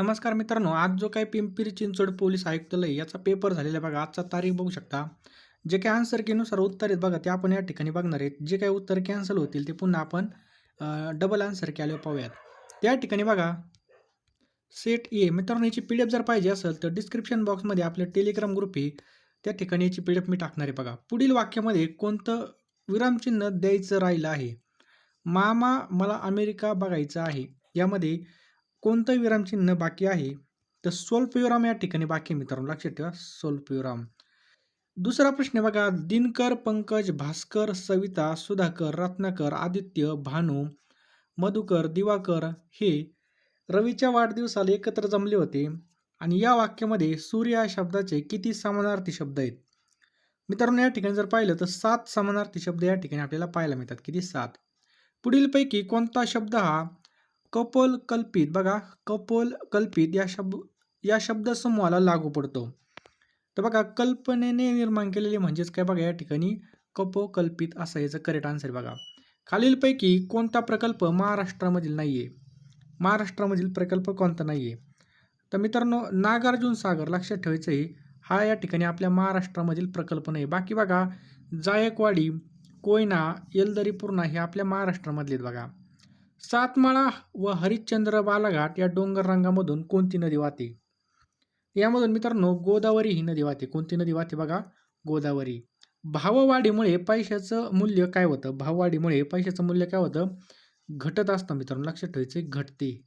नमस्कार मित्रांनो आज जो काही पिंपरी चिंचवड पोलीस आयुक्तालय याचा पेपर झालेला आहे बघा आजचा तारीख बघू शकता. जे काही आन्सर कीनुसार उत्तर आहेत बघा ते आपण या ठिकाणी बघणार आहेत. जे काही उत्तर कॅन्सल होतील ते पुन्हा आपण डबल आन्सर केले पाहूयात. त्या ठिकाणी बघा सेट ए मित्रांनो याची पी डी एफ जर पाहिजे असेल तर डिस्क्रिप्शन बॉक्समध्ये आपलं टेलिग्राम ग्रुप आहे त्या ठिकाणी याची पी डी एफ मी टाकणार आहे बघा. पुढील वाक्यामध्ये कोणतं विरामचिन्ह द्यायचं राहिलं आहे? मामा मला अमेरिका बघायचं आहे. यामध्ये कोणतं विरामचिन्ह बाकी आहे? तर स्वल्पविराम या ठिकाणी बाकी मित्रांनो. लक्षात ठेवा स्वल्पविराम दुसरा प्रश्न बघा दिनकर पंकज भास्कर सविता सुधाकर रत्नाकर आदित्य भानू मधुकर दिवाकर हे रवीच्या वाढदिवसाला एकत्र जमले होते. आणि या वाक्यामध्ये सूर्य या शब्दाचे किती समानार्थी शब्द आहेत? मित्रांनो या ठिकाणी जर पाहिलं तर सात समानार्थी शब्द या ठिकाणी आपल्याला पाहायला मिळतात. किती? सात. पुढीलपैकी कोणता शब्द हा कपोल कल्पित बघा कपोल कल्पित या शब्द या शब्दसमूहाला लागू पडतो. तर बघा कल्पनेने निर्माण केलेले म्हणजेच काय? बघा या ठिकाणी कपोकल्पित असं याचं करेक्ट आन्सर बघा. खालीलपैकी कोणता प्रकल्प महाराष्ट्रामधील नाही आहे महाराष्ट्रामधील प्रकल्प कोणता नाही आहे तर मित्रांनो नागार्जुन सागर लक्षात ठेवायचं आहे हा या ठिकाणी आपल्या महाराष्ट्रामधील प्रकल्प नाही. बाकी बघा जायकवाडी कोयना येलदरी पूर्णा हे आपल्या महाराष्ट्रामधले आहेत बघा. सातमाळा व हरिश्चंद्र बालाघाट या डोंगर रंगामधून कोणती नदी वाहते? यामधून मित्रांनो गोदावरी ही नदी वाहते. कोणती नदी वाहते बघा? गोदावरी. भाववाढीमुळे पैशाचं मूल्य काय होतं? भाववाढीमुळे पैशाचं मूल्य काय होतं? घटत असतं मित्रांनो लक्षात ठेवायचे घटते.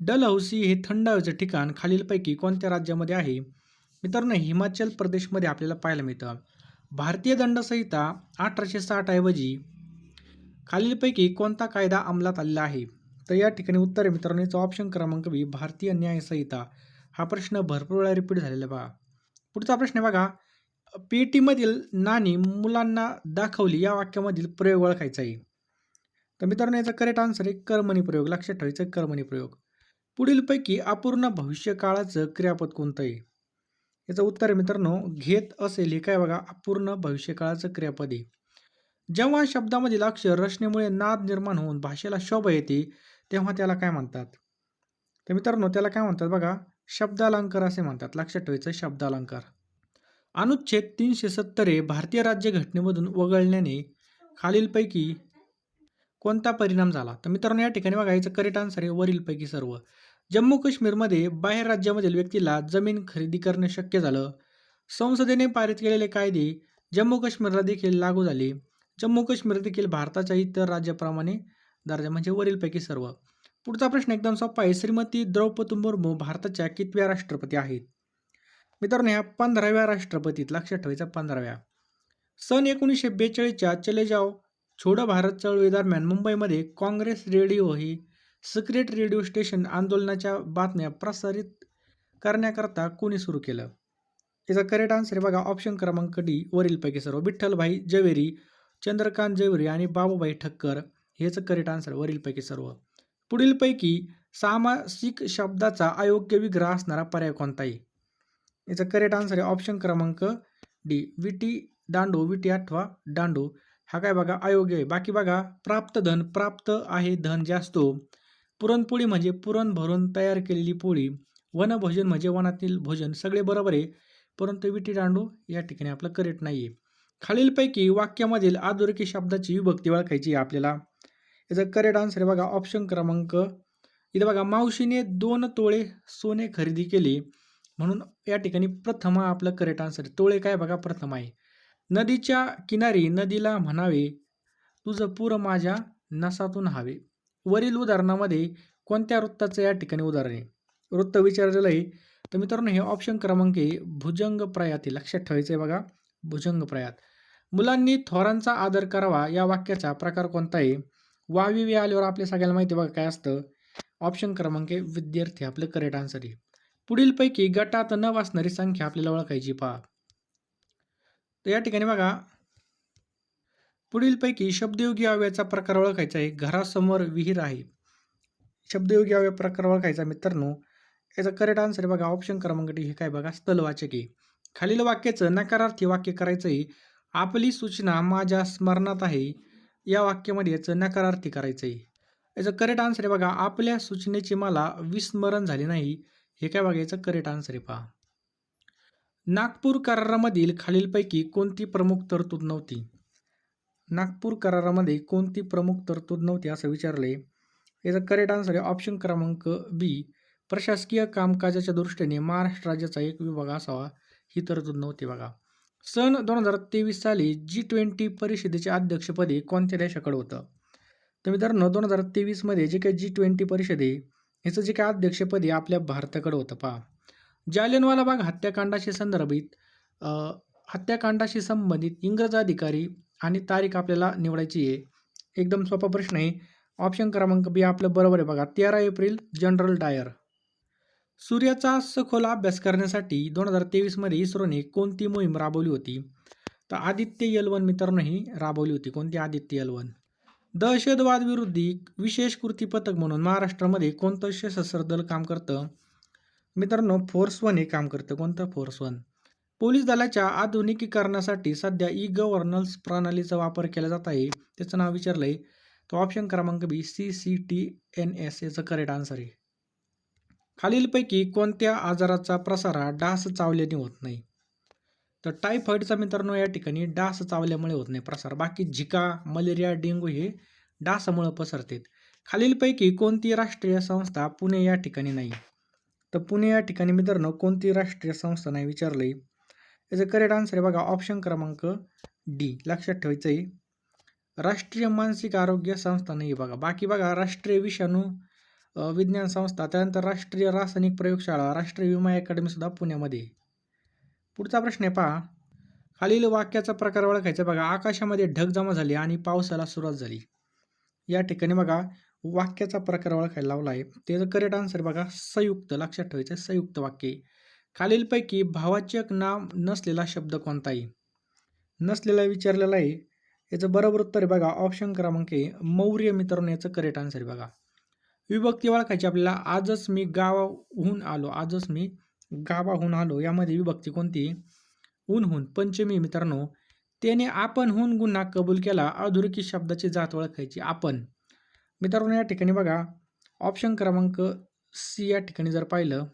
डलहौसी हे थंड हवेचं ठिकाण. खालीलपैकी कोणत्या राज्यामध्ये आहे? मित्रांनो हिमाचल प्रदेशमध्ये आपल्याला पाहायला मिळतं. भारतीय दंडसंहिता अठराशे साठ ऐवजी खालीलपैकी कोणता कायदा अंमलात आलेला आहे? तर या ठिकाणी उत्तर आहे मित्रांनो याचा ऑप्शन क्रमांक बी भारतीय न्याय संहिता. हा प्रश्न भरपूर वेळा रिपीट झालेला बघा पुढचा प्रश्न आहे बघा पेटीमधील नाणी मुलांना दाखवली या वाक्यामधील प्रयोग ओळखायचा आहे. तर मित्रांनो याचा करेक्ट आन्सर आहे कर्मणी प्रयोग. लक्षात ठेवायचं कर्मणी प्रयोग. पुढीलपैकी अपूर्ण भविष्यकाळाचं क्रियापद कोणतं आहे? याचं उत्तर आहे मित्रांनो घेत असेल हे काय बघा अपूर्ण भविष्यकाळाचं क्रियापद आहे. जेव्हा शब्दामधील अक्षर रचनेमुळे नाद निर्माण होऊन भाषेला शोभा येते तेव्हा त्याला काय म्हणतात? तर मित्रांनो त्याला काय म्हणतात बघा? शब्दालंकार असे म्हणतात. लक्षात ठेवायचं शब्दालंकार. अनुच्छेद तीनशे सत्तर हे भारतीय राज्यघटनेमधून वगळण्याने खालीलपैकी कोणता परिणाम झाला? तर मित्रांनो या ठिकाणी बघा याचं करेक्ट आन्सर आहे वरीलपैकी सर्व. जम्मू काश्मीरमध्ये बाहेर राज्यामधील व्यक्तीला जमीन खरेदी करणे शक्य झालं. संसदेने पारित केलेले कायदे जम्मू काश्मीरला देखील लागू झाले. जम्मू काश्मीर देखील भारताच्या इतर राज्याप्रमाणे दर्जा म्हणजे वरीलपैकी सर्व. पुढचा प्रश्न एकदम सोपा आहे. श्रीमती द्रौपदी मुर्मू भारताच्या कितव्या राष्ट्रपती आहेत? मित्रांनो ह्या पंधराव्या राष्ट्रपतीत लक्षात ठेवायचा पंधराव्या. सन एकोणीसशे बेचाळीसच्या चले जाओ छोडो भारत चळवळीदरम्यान मुंबईमध्ये काँग्रेस रेडिओ ही सिक्रेट रेडिओ स्टेशन आंदोलनाच्या बातम्या प्रसारित करण्याकरता कोणी सुरू केलं? याचा करेक्ट आन्सर आहे बघा ऑप्शन क्रमांक डी वरीलपैकी सर्व. विठ्ठलभाई जवेरी चंद्रकांत जवेरी आणि बाबूबाई ठक्कर हेच करेक्ट आन्सर वरीलपैकी सर्व. पुढीलपैकी सामासिक शब्दाचा अयोग्य विग्रह असणारा पर्याय कोणता आहे याचा करेक्ट आन्सर आहे ऑप्शन क्रमांक डी विटी दांडू विटी अथवा दांडू. हा काय बघा अयोग्य आहे. बाकी बघा प्राप्त धन प्राप्त आहे धन जास्त पुरणपोळी म्हणजे पुरण भरून तयार केलेली पोळी. वनभोजन म्हणजे वनातील भोजन सगळे बरोबर आहे. परंतु विटी दांडू या ठिकाणी आपलं करेक्ट नाही आहे खालीलपैकी वाक्यामधील अधोरेखी शब्दाची विभक्ती ओळखायची आहे आपल्याला. याचा करेक्ट आन्सर आहे बघा ऑप्शन क्रमांक. इथं बघा मावशीने दोन तोळे सोने खरेदी केले. म्हणून या ठिकाणी प्रथम हा आपलं करेक्ट आन्सर तोळे काय बघा प्रथम आहे. नदीच्या किनारी नदीला म्हणावे तुझं पूर माझ्या नसातून हवे. वरील उदाहरणामध्ये कोणत्या वृत्ताचं या ठिकाणी उदाहरण आहे? वृत्त विचारलेलं आहे. तर मित्रांनो हे ऑप्शन क्रमांक आहे भुजंग प्रयाती लक्षात ठेवायचं आहे बघा भुजंग प्रयात मुलांनी थोरांचा आदर करावा या वाक्याचा प्रकार कोणता आहे वावी वे आल्यावर आपल्या सगळ्याला माहिती बघा काय असतं. ऑप्शन क्रमांक विद्यार्थी आपलं करेक्ट आन्सर आहे. पुढीलपैकी गटात न वाचणारी संख्या आपल्याला ओळखायची पहा. तर या ठिकाणी बघा. पुढीलपैकी शब्दयोगी अव्ययाचा प्रकार ओळखायचा आहे. घरासमोर विहीर आहे. शब्दयोगी अव्यय प्रकार ओळखायचा मित्रांनो. याचा करेक्ट आन्सर बघा. ऑप्शन क्रमांक हे काय बघा? स्थलवाचक आहे. खालील वाक्याचं नकारार्थी वाक्य करायचं आहे आपली सूचना माझ्या स्मरणात आहे. या वाक्यामध्ये याचं नकारार्थी करायचं आहे याचं करेक्ट आन्सर आहे बघा आपल्या सूचनेची मला विस्मरण झाले नाही. हे काय बघा याचं करेक्ट आन्सर आहे पहा. नागपूर करारामधील खालीलपैकी कोणती प्रमुख तरतूद नव्हती? नागपूर करारामध्ये कोणती प्रमुख तरतूद नव्हती असं विचारले? याचं करेक्ट आन्सर आहे ऑप्शन क्रमांक बी प्रशासकीय कामकाजाच्या दृष्टीने महाराष्ट्र राज्याचा एक विभाग असावा. ही तरतूद नव्हती बघा. सन दोन हजार तेवीस साली जी ट्वेंटी परिषदेच्या अध्यक्षपदी कोणत्या देशाकडे होतं? तर मित्रांनो दोन हजार तेवीसमध्ये जे काही जी ट्वेंटी परिषद आहे ह्याचं जे काही अध्यक्षपदी आपल्या भारताकडे होतं पहा. जालियनवाला बाग हत्याकांडाशी संदर्भित हत्याकांडाशी संबंधित इंग्रज अधिकारी आणि तारीख आपल्याला निवडायची आहे. एकदम सोपा प्रश्न आहे. ऑप्शन क्रमांक बी आपलं बरोबर आहे बघा. तेरा एप्रिल जनरल डायर. सूर्याचा सखोल अभ्यास करण्यासाठी दोन हजार तेवीसमध्ये इस्रोने कोणती मोहीम राबवली होती? तर आदित्य यलवन मित्रांनो ही राबवली होती. कोणती? आदित्य यलवन दहशतवाद विरुद्धी विशेष कृती पथक म्हणून महाराष्ट्रामध्ये कोणतं सशस्त्र दल काम करतं? मित्रांनो फोर्स वन हे काम करतं. कोणतं? Force one. पोलीस दलाच्या आधुनिकीकरणासाठी सध्या ई गव्हर्नन्स प्रणालीचा वापर केला जात आहे. त्याचं नाव विचारलं आहे तो ऑप्शन क्रमांक B C C T N S याचं करेक्ट आन्सर आहे. खालीलपैकी कोणत्या आजाराचा प्रसार हा डास चावल्याने होत नाही? तर टायफॉईडचा मित्रांनो या ठिकाणी डास चावल्यामुळे होत नाही प्रसार. बाकी झिका मलेरिया डेंग्यू हे डासामुळे पसरतात. खालीलपैकी कोणती राष्ट्रीय संस्था पुणे या ठिकाणी नाही? तर पुणे या ठिकाणी मित्रांनो कोणती राष्ट्रीय संस्था नाही विचारलं आहे याचं करेक्ट आन्सर आहे बघा ऑप्शन क्रमांक डी लक्षात ठेवायचं आहे राष्ट्रीय मानसिक आरोग्य संस्था नाही बघा. बाकी बघा राष्ट्रीय विषाणू विज्ञान संस्था त्यानंतर राष्ट्रीय रासायनिक प्रयोगशाळा राष्ट्रीय विमा अकॅडमीसुद्धा पुण्यामध्ये. पुढचा प्रश्न आहे पहा. खालील वाक्याचा प्रकार ओळखायचा बघा. आकाशामध्ये ढग जमा झाले आणि पावसाला सुरुवात झाली. या ठिकाणी बघा वाक्याचा प्रकार ओळखायला लावला आहे त्याचं करेक्ट आन्सर बघा. संयुक्त लक्षात ठेवायचं आहे, संयुक्त वाक्य खालीलपैकी भावाचक नाम नसलेला शब्द कोणताही नसलेला विचारलेला आहे. याचं बरोबर उत्तर आहे बघा. ऑप्शन क्रमांक आहे मौर्य मित्रांनो याचं करेक्ट आन्सर आहे बघा. विभक्ती ओळखायची. आपल्याला आजच मी गावाहून आलो. आजच मी गावाहून आलो. यामध्ये विभक्ती कोणती? ऊनहून. पंचमी मित्रांनो त्याने आपणहून गुन्हा कबूल केला. अधोरेखित शब्दाची जात ओळखायची. आपण. मित्रांनो या ठिकाणी बघा. ऑप्शन क्रमांक सी या ठिकाणी जर पाहिलं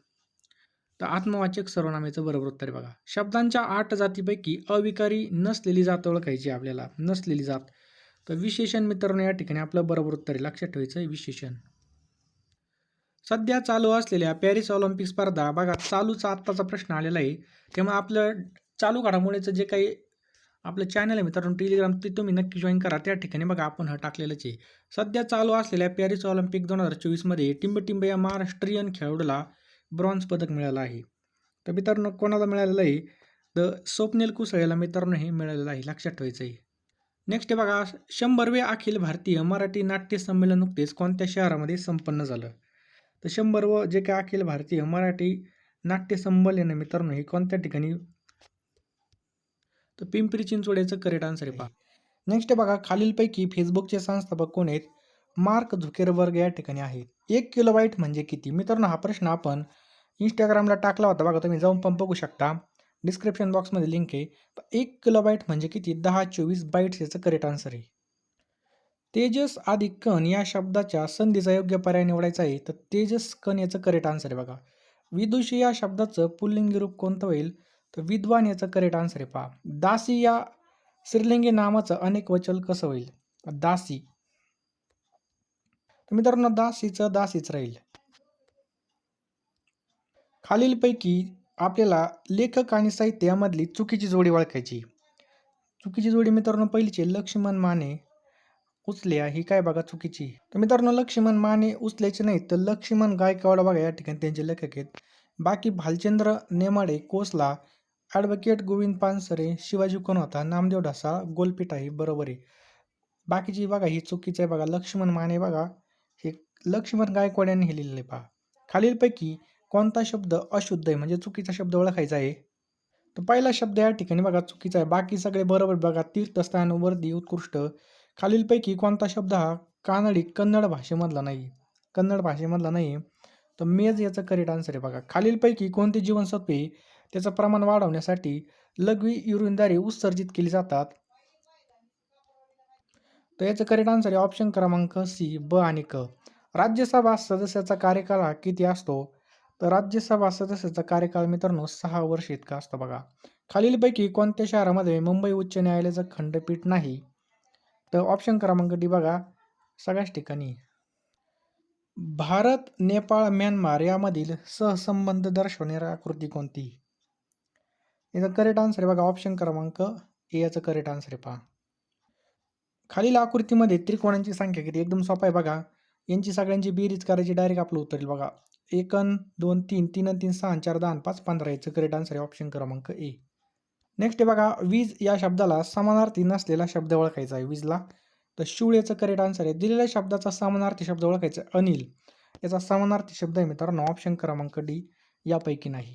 तर आत्मवाचक सर्वनामेचं बरोबर उत्तर बघा. शब्दांच्या आठ जातीपैकी अविकारी नसलेली जात ओळखायची आपल्याला. नसलेली जात. तर विशेषण मित्रांनो या ठिकाणी आपलं बरोबर उत्तर आहे. लक्षात ठेवायचं आहे विशेषण. सध्या चालू असलेल्या पॅरिस ऑलिम्पिक स्पर्धा बघा चालूचा आत्ताचा प्रश्न आलेला आहे. तेव्हा आपलं चालू घडामोडीचं जे काही आपलं चॅनल आहे मित्रांनो टेलिग्राम ते तुम्ही नक्की जॉईन करा. त्या ठिकाणी बघा आपण हा टाकलेलंच आहे. सध्या चालू असलेल्या पॅरिस ऑलिम्पिक दोन हजार चोवीसमध्ये टिंबटिंब या महाराष्ट्रीयन खेळाडूला ब्रॉन्झ पदक मिळालं आहे. तर मित्रांनो कोणाला मिळालेलं आहे? तर स्वप्नील कुसळेला मित्रांनो हे मिळालेलं आहे. लक्षात ठेवायचं आहे. नेक्स्ट बघा शंभरवे अखिल भारतीय मराठी नाट्य संमेलन नुकतेच कोणत्या शहरामध्ये संपन्न झालं? तर शंभर व जे काय अखिल भारतीय मराठी नाट्य संमेलन आहे मित्रांनो हे कोणत्या ठिकाणी? तर पिंपरी चिंचवड्याचं करेक्ट आन्सर आहे पहा. नेक्स्ट आहे बघा खालीलपैकी फेसबुकचे संस्थापक कोण आहेत? मार्क झुकेरबर्ग या ठिकाणी आहेत. एक किलोबाईट म्हणजे किती? मित्रांनो हा प्रश्न आपण इंस्टाग्रामला टाकला होता बघा तुम्ही जाऊन पण बघू शकता. डिस्क्रिप्शन बॉक्समध्ये लिंक आहे. एक किलोबाईट म्हणजे किती? दहा चोवीस बाईट्स याचं करेक्ट आन्सर आहे. तेजस अधिक कण या शब्दाच्या संधीचा योग्य पर्याय निवडायचा आहे. तर तेजस कण याचं करेक्ट आन्सर आहे बघा. विदुषी या शब्दाचं पुल्लिंगी रूप कोणतं होईल? तर विद्वान याचं करेक्ट आन्सर आहे पहा. दासी या श्रीलिंगी नामाचं अनेक वचन कसं होईल? दासी. तर मित्रांनो दासीचं दासीच राहील. खालीलपैकी आपल्याला लेखक आणि साहित्य यामधली चुकीची जोडी ओळखायची. चुकीची जोडी मित्रांनो पहिलीची लक्ष्मण माने उचल्या ही काय बघा चुकीची. तर मित्रांनो लक्ष्मण माने उचल्याचे नाही तर लक्ष्मण गायकवाड बघा या ठिकाणी त्यांचे लेखक आहेत. बाकी भालचंद्र नेमाडे कोसला ॲडव्होकेट गोविंद पानसरे शिवाजी कोण होता? नामदेव ढासा गोलपीठ आहे. बरोबर आहे. बाकीची बघा ही चुकीची आहे बघा. लक्ष्मण माने बघा. हे लक्ष्मण गायकवाड यांनी हे लिहिलेलं आहे पहा. खालीलपैकी कोणता शब्द अशुद्ध आहे? म्हणजे चुकीचा शब्द ओळखायचा आहे. तर पहिला शब्द या ठिकाणी बघा चुकीचा आहे. बाकी सगळे बरोबर बघा. तीर्थस्थान वर्दी उत्कृष्ट. खालीलपैकी कोणता शब्द हा कानडी कन्नड भाषेमधला नाही? कन्नड भाषेमधला नाही. तर मेज याचं करेक्ट आन्सर आहे बघा. खालीलपैकी कोणती जीवनसत्वे त्याचं प्रमाण वाढवण्यासाठी लघवी युरिनद्वारे उत्सर्जित केली जातात? तर याचं करेक्ट आन्सर आहे ऑप्शन क्रमांक सी ब आणि क. राज्यसभा सदस्याचा कार्यकाळ हा किती असतो? तर राज्यसभा सदस्याचा कार्यकाळ मित्रांनो सहा वर्ष इतका असतो बघा. खालीलपैकी कोणत्या शहरामध्ये मुंबई उच्च न्यायालयाचं खंडपीठ नाही? तर ऑप्शन क्रमांक डी बघा. सगळ्याच ठिकाणी. भारत नेपाळ म्यानमार यामधील सहसंबंध दर्शवणारी आकृती कोणती? याचा करेक्ट आन्सर आहे बघा ऑप्शन क्रमांक ए याचं करेक्ट आन्सर आहे पहा. खालील आकृतीमध्ये त्रिकोणांची संख्या किती? एकदम सोपा आहे बघा. यांची सगळ्यांची बेरीज करायची डायरेक्ट आपलं उतरेल बघा. एकन दोन तीन तीन अन तीन सहा चार दहा पाच पंधरा. याचं करेक्ट आन्सर आहे ऑप्शन क्रमांक ए. नेक्स्ट बघा वीज या शब्दाला समानार्थी नसलेला शब्द ओळखायचा आहे वीजला. तर शूळ याचं करेक्ट आन्सर आहे. दिलेल्या शब्दाचा समानार्थी शब्द ओळखायचा अनिल. याचा समानार्थी शब्द आहे मित्रांनो ऑप्शन क्रमांक डी यापैकी नाही.